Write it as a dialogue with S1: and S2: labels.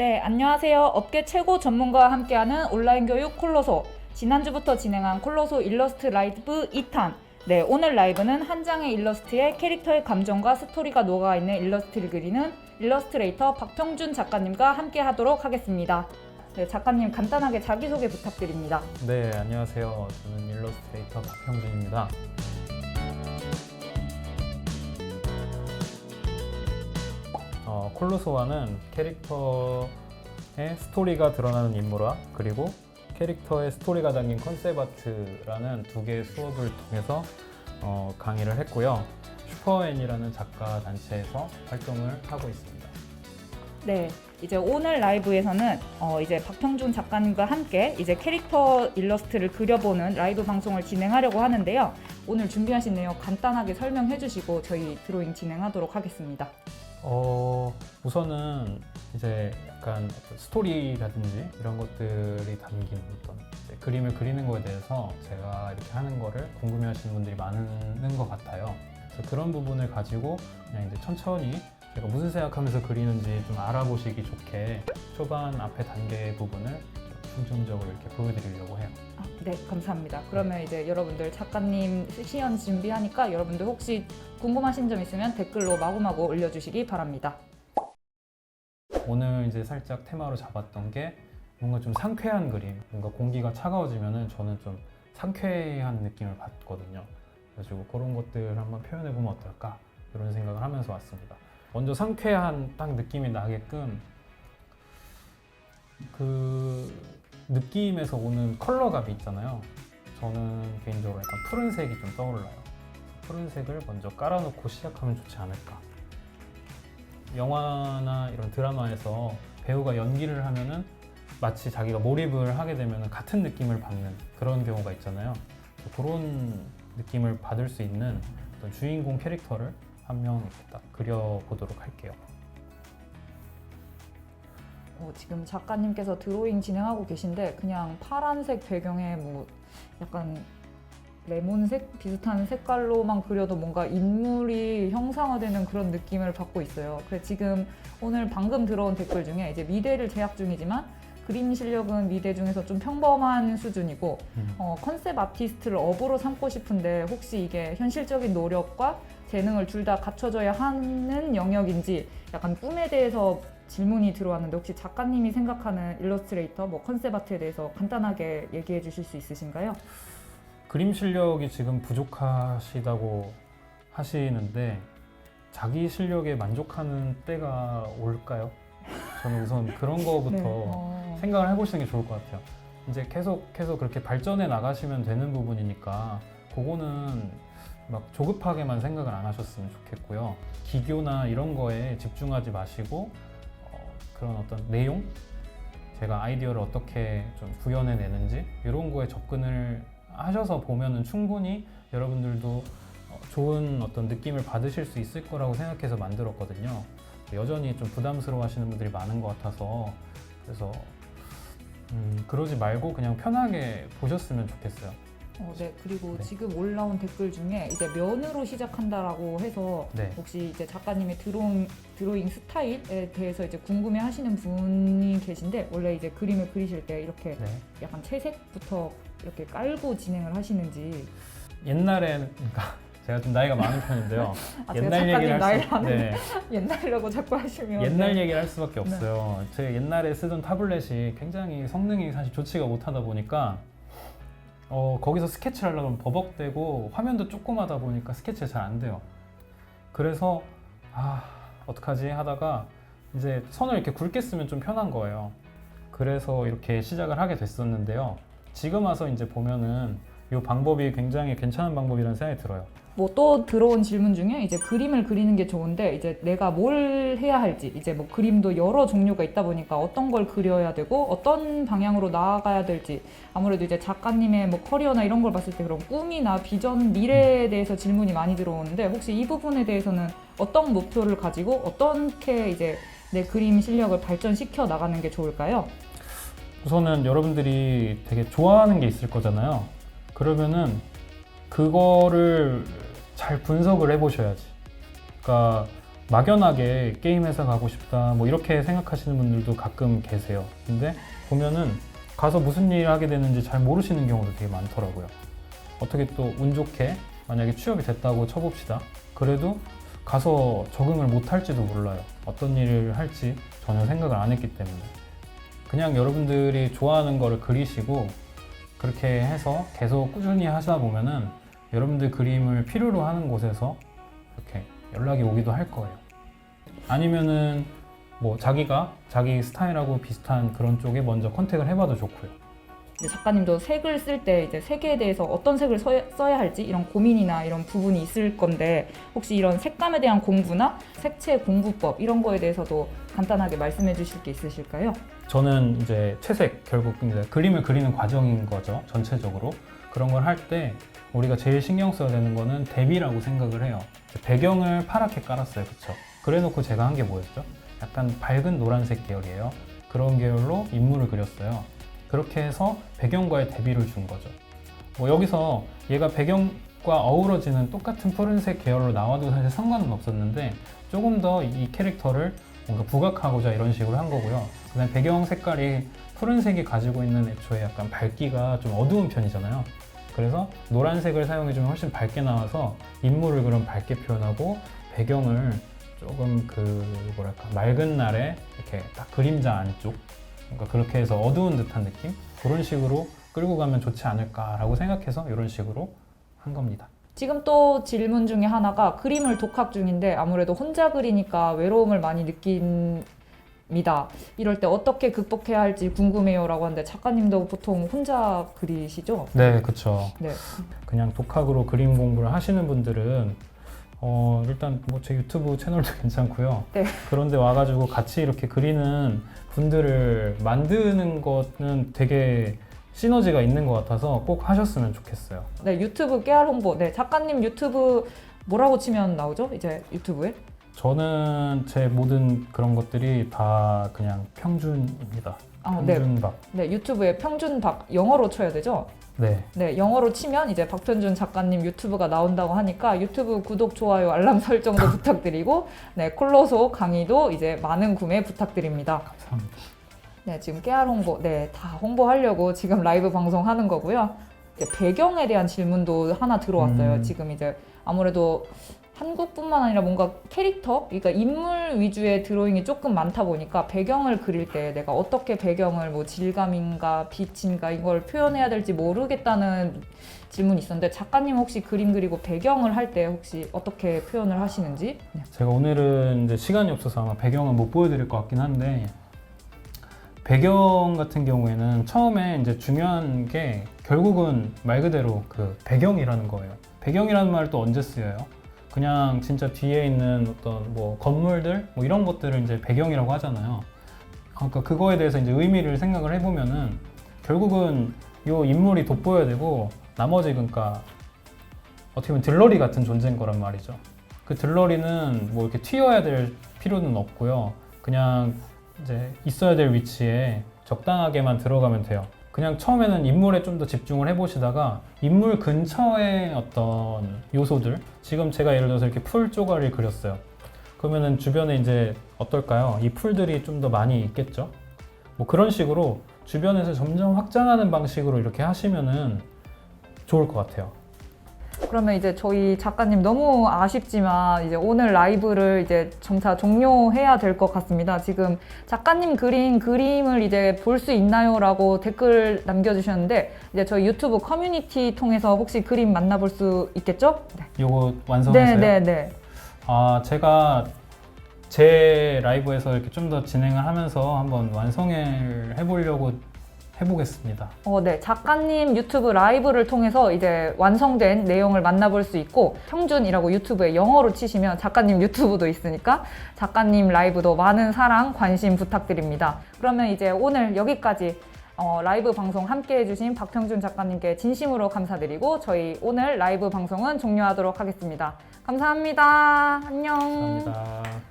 S1: 네, 안녕하세요. 업계 최고 전문가와 함께하는 온라인 교육 콜로소. 지난주부터 진행한 콜로소 일러스트 라이브 2탄. 네, 오늘 라이브는 한 장의 일러스트에 캐릭터의 감정과 스토리가 녹아있는 일러스트를 그리는 일러스트레이터 박평준 작가님과 함께 하도록 하겠습니다. 네, 작가님 간단하게 자기소개 부탁드립니다.
S2: 네, 안녕하세요. 저는 일러스트레이터 박형준입니다. 어, 콜로소와는 캐릭터의 스토리가 드러나는 인물화 그리고 캐릭터의 스토리가 담긴 컨셉 아트라는 두 개의 수업을 통해서 어, 강의를 했고요. 슈퍼앤이라는 작가 단체에서 활동을 하고 있습니다.
S1: 네, 이제 오늘 라이브에서는 어, 이제 박평준 작가님과 함께 이제 캐릭터 일러스트를 그려보는 라이브 방송을 진행하려고 하는데요. 오늘 준비하신 내용 간단하게 설명해 주시고 저희 드로잉 진행하도록 하겠습니다.
S2: 어, 우선은 이제 약간 스토리라든지 이런 것들이 담긴 어떤 이제 그림을 그리는 거에 대해서 제가 이렇게 하는 거를 궁금해 하시는 분들이 많은 것 같아요. 그래서 그런 부분을 가지고 그냥 이제 천천히 제가 무슨 생각하면서 그리는지 좀 알아보시기 좋게 초반 앞에 단계 부분을 좀 중점적으로 이렇게 보여드리려고 해요.
S1: 아, 네, 감사합니다. 그러면 이제 여러분들 작가님 시연 준비하니까 여러분들 혹시 궁금하신 점 있으면 댓글로 마구마구 올려주시기 바랍니다.
S2: 오늘 이제 살짝 테마로 잡았던 게 뭔가 좀 상쾌한 그림, 뭔가 공기가 차가워지면은 저는 좀 상쾌한 느낌을 받거든요. 그래가지고 그런 것들을 한번 표현해 보면 어떨까 이런 생각을 하면서 왔습니다. 먼저 상쾌한 딱 느낌이 나게끔 그 느낌에서 오는 컬러감이 있잖아요. 저는 개인적으로 약간 푸른색이 좀 떠올라요. 푸른색을 먼저 깔아놓고 시작하면 좋지 않을까. 영화나 이런 드라마에서 배우가 연기를 하면은 마치 자기가 몰입을 하게 되면 같은 느낌을 받는 그런 경우가 있잖아요. 그런 느낌을 받을 수 있는 주인공 캐릭터를 한 명 딱 그려보도록 할게요.
S1: 어, 지금 작가님께서 드로잉 진행하고 계신데 그냥 파란색 배경에 뭐 약간 레몬색 비슷한 색깔로만 그려도 뭔가 인물이 형상화되는 그런 느낌을 받고 있어요. 그래서 지금 오늘 방금 들어온 댓글 중에 이제 미대를 재학 중이지만 그림 실력은 미대 중에서 좀 평범한 수준이고
S2: 음.
S1: 어, 컨셉 아티스트를 업으로 삼고 싶은데 혹시 이게 현실적인 노력과 재능을 둘 다 갖춰져야 하는 영역인지 약간 꿈에 대해서 질문이 들어왔는데 혹시 작가님이 생각하는 일러스트레이터 뭐 컨셉 아트에 대해서 간단하게 얘기해 주실 수 있으신가요?
S2: 그림 실력이 지금 부족하시다고 하시는데 자기 실력에 만족하는 때가 올까요? 저는 우선 그런 거부터
S1: 어,
S2: 생각을 해보시는 게 좋을 것 같아요. 이제 계속해서 그렇게 발전해 나가시면 되는 부분이니까 그거는 막 조급하게만 생각을 안 하셨으면 좋겠고요. 기교나 이런 거에 집중하지 마시고 어, 그런 어떤 내용, 제가 아이디어를 어떻게 좀 구현해 내는지 이런 거에 접근을 하셔서 보면은 충분히 여러분들도 어, 좋은 어떤 느낌을 받으실 수 있을 거라고 생각해서 만들었거든요. 여전히 좀 부담스러워 하시는 분들이 많은 것 같아서 그래서 음, 그러지 말고 그냥 편하게 보셨으면 좋겠어요.
S1: 어, 네 그리고
S2: 네.
S1: 지금 올라온 댓글 중에 이제 면으로 시작한다라고 해서
S2: 네.
S1: 혹시 이제 작가님의 드로잉, 드로잉 스타일에 대해서 이제 궁금해 하시는 분이 계신데 원래 이제 그림을 그리실 때 이렇게
S2: 네.
S1: 약간 채색부터 이렇게 깔고 진행을 하시는지
S2: 옛날엔 그러니까 제가 좀 나이가 많은 편인데요.
S1: 아, 제가 작가님 나이를
S2: 수, 네,
S1: 옛날이라고 자꾸 하시면
S2: 옛날
S1: 네.
S2: 얘기를 할 수밖에 없어요. 제가 옛날에 쓰던 타블렛이 굉장히 성능이 사실 좋지가 못하다 보니까 어, 거기서 스케치를 하려면 버벅대고 화면도 조그마다 보니까 스케치가 잘 안 돼요. 그래서 아 어떡하지 하다가 이제 선을 이렇게 굵게 쓰면 좀 편한 거예요. 그래서 이렇게 시작을 하게 됐었는데요. 지금 와서 이제 보면은 이 방법이 굉장히 괜찮은 방법이라는 생각이 들어요.
S1: 뭐 또 들어온 질문 중에 이제 그림을 그리는 게 좋은데 이제 내가 뭘 해야 할지 이제 뭐 그림도 여러 종류가 있다 보니까 어떤 걸 그려야 되고 어떤 방향으로 나아가야 될지 아무래도 이제 작가님의 뭐 커리어나 이런 걸 봤을 때 그런 꿈이나 비전 미래에 대해서 질문이 많이 들어오는데 혹시 이 부분에 대해서는 어떤 목표를 가지고 어떻게 이제 내 그림 실력을 발전시켜 나가는 게 좋을까요?
S2: 우선은 여러분들이 되게 좋아하는 게 있을 거잖아요. 그러면은 그거를 잘 분석을 해보셔야지. 그러니까 막연하게 게임 회사 가고 싶다 뭐 이렇게 생각하시는 분들도 가끔 계세요. 근데 보면은 가서 무슨 일을 하게 되는지 잘 모르시는 경우도 되게 많더라고요. 어떻게 또 운 좋게 만약에 취업이 됐다고 쳐봅시다. 그래도 가서 적응을 못 할지도 몰라요. 어떤 일을 할지 전혀 생각을 안 했기 때문에. 그냥 여러분들이 좋아하는 거를 그리시고 그렇게 해서 계속 꾸준히 하시다 보면은 여러분들 그림을 필요로 하는 곳에서 이렇게 연락이 오기도 할 거예요. 아니면은 뭐 자기가 자기 스타일하고 비슷한 그런 쪽에 먼저 컨택을 해봐도 좋고요.
S1: 작가님도 색을 쓸 때 이제 색에 대해서 어떤 색을 써야 할지 이런 고민이나 이런 부분이 있을 건데 혹시 이런 색감에 대한 공부나 색채 공부법 이런 거에 대해서도 간단하게 말씀해 주실 게 있으실까요?
S2: 저는 이제 채색 결국 이제 그림을 그리는 과정인 거죠 전체적으로. 그런 걸 할 때 우리가 제일 신경 써야 되는 거는 대비라고 생각을 해요. 배경을 파랗게 깔았어요 그쵸? 그래놓고 제가 한 게 뭐였죠? 약간 밝은 노란색 계열이에요. 그런 계열로 인물을 그렸어요. 그렇게 해서 배경과의 대비를 준 거죠. 뭐 여기서 얘가 배경 과 어우러지는 똑같은 푸른색 계열로 나와도 사실 상관은 없었는데 조금 더 이 캐릭터를 뭔가 부각하고자 이런 식으로 한 거고요. 그다음 배경 색깔이 푸른색이 가지고 있는 애초에 약간 밝기가 좀 어두운 편이잖아요. 그래서 노란색을 사용해주면 훨씬 밝게 나와서 인물을 그럼 밝게 표현하고 배경을 조금 그 뭐랄까 맑은 날에 이렇게 딱 그림자 안쪽 그러니까 그렇게 해서 어두운 듯한 느낌 그런 식으로 끌고 가면 좋지 않을까라고 생각해서 이런 식으로 한 겁니다.
S1: 지금 또 질문 중에 하나가 그림을 독학 중인데 아무래도 혼자 그리니까 외로움을 많이 느낍니다. 이럴 때 어떻게 극복해야 할지 궁금해요라고 하는데 작가님도 보통 혼자 그리시죠?
S2: 네, 그렇죠.
S1: 네.
S2: 그냥 독학으로 그림 공부를 하시는 분들은 어, 일단 뭐 제 유튜브 채널도 괜찮고요.
S1: 네.
S2: 그런데 와가지고 같이 이렇게 그리는 분들을 만드는 거는 되게 시너지가 있는 것 같아서 꼭 하셨으면 좋겠어요.
S1: 네, 유튜브 깨알 홍보. 네, 작가님 유튜브 뭐라고 치면 나오죠? 이제 유튜브에?
S2: 저는 제 모든 그런 것들이 다 그냥 평준입니다.
S1: 아, 네.
S2: 평준박.
S1: 네, 유튜브에 평준 박 영어로 쳐야 되죠?
S2: 네.
S1: 네, 영어로 치면 이제 박편준 작가님 유튜브가 나온다고 하니까 유튜브 구독, 좋아요, 알람 설정도 부탁드리고 네, 콜로소 강의도 이제 많은 구매 부탁드립니다.
S2: 감사합니다.
S1: 네, 지금 깨알 홍보, 네, 다 홍보하려고 지금 라이브 방송하는 거고요. 배경에 대한 질문도 하나 들어왔어요.
S2: 음.
S1: 지금 이제 아무래도 한국뿐만 아니라 뭔가 캐릭터, 그러니까 인물 위주의 드로잉이 조금 많다 보니까 배경을 그릴 때 내가 어떻게 배경을 뭐 질감인가 빛인가 이걸 표현해야 될지 모르겠다는 질문이 있었는데 작가님 혹시 그림 그리고 배경을 할 때 혹시 어떻게 표현을 하시는지? 네.
S2: 제가 오늘은 이제 시간이 없어서 아마 배경은 못 보여드릴 것 같긴 한데 배경 같은 경우에는 처음에 이제 중요한 게 결국은 말 그대로 그 배경이라는 거예요. 배경이라는 말 또 언제 쓰여요? 그냥 진짜 뒤에 있는 어떤 뭐 건물들 뭐 이런 것들을 이제 배경이라고 하잖아요. 그러니까 그거에 대해서 이제 의미를 생각을 해보면은 결국은 요 인물이 돋보여야 되고 나머지 그러니까 어떻게 보면 들러리 같은 존재인 거란 말이죠. 그 들러리는 뭐 이렇게 튀어야 될 필요는 없고요. 그냥 이제 있어야 될 위치에 적당하게만 들어가면 돼요. 그냥 처음에는 인물에 좀 더 집중을 해보시다가 인물 근처의 어떤 요소들, 지금 제가 예를 들어서 이렇게 풀 쪼가리를 그렸어요. 그러면은 주변에 이제 어떨까요? 이 풀들이 좀 더 많이 있겠죠? 뭐 그런 식으로 주변에서 점점 확장하는 방식으로 이렇게 하시면은 좋을 것 같아요.
S1: 그러면 이제 저희 작가님 너무 아쉽지만 이제 오늘 라이브를 이제 점차 종료해야 될 것 같습니다. 지금 작가님 그린 그림을 이제 볼 수 있나요?라고 댓글 남겨주셨는데 이제 저희 유튜브 커뮤니티 통해서 혹시 그림 만나볼 수 있겠죠? 네,
S2: 요거 완성했어요?
S1: 네, 네. 네.
S2: 아, 제가 제 라이브에서 이렇게 좀 더 진행을 하면서 한번 완성을 해보려고 해보겠습니다.
S1: 어, 네. 작가님 유튜브 라이브를 통해서 이제 완성된 내용을 만나볼 수 있고 평준이라고 유튜브에 영어로 치시면 작가님 유튜브도 있으니까 작가님 라이브도 많은 사랑, 관심 부탁드립니다. 그러면 이제 오늘 여기까지 어, 라이브 방송 함께 해주신 박평준 작가님께 진심으로 감사드리고 저희 오늘 라이브 방송은 종료하도록 하겠습니다. 감사합니다. 안녕.
S2: 감사합니다.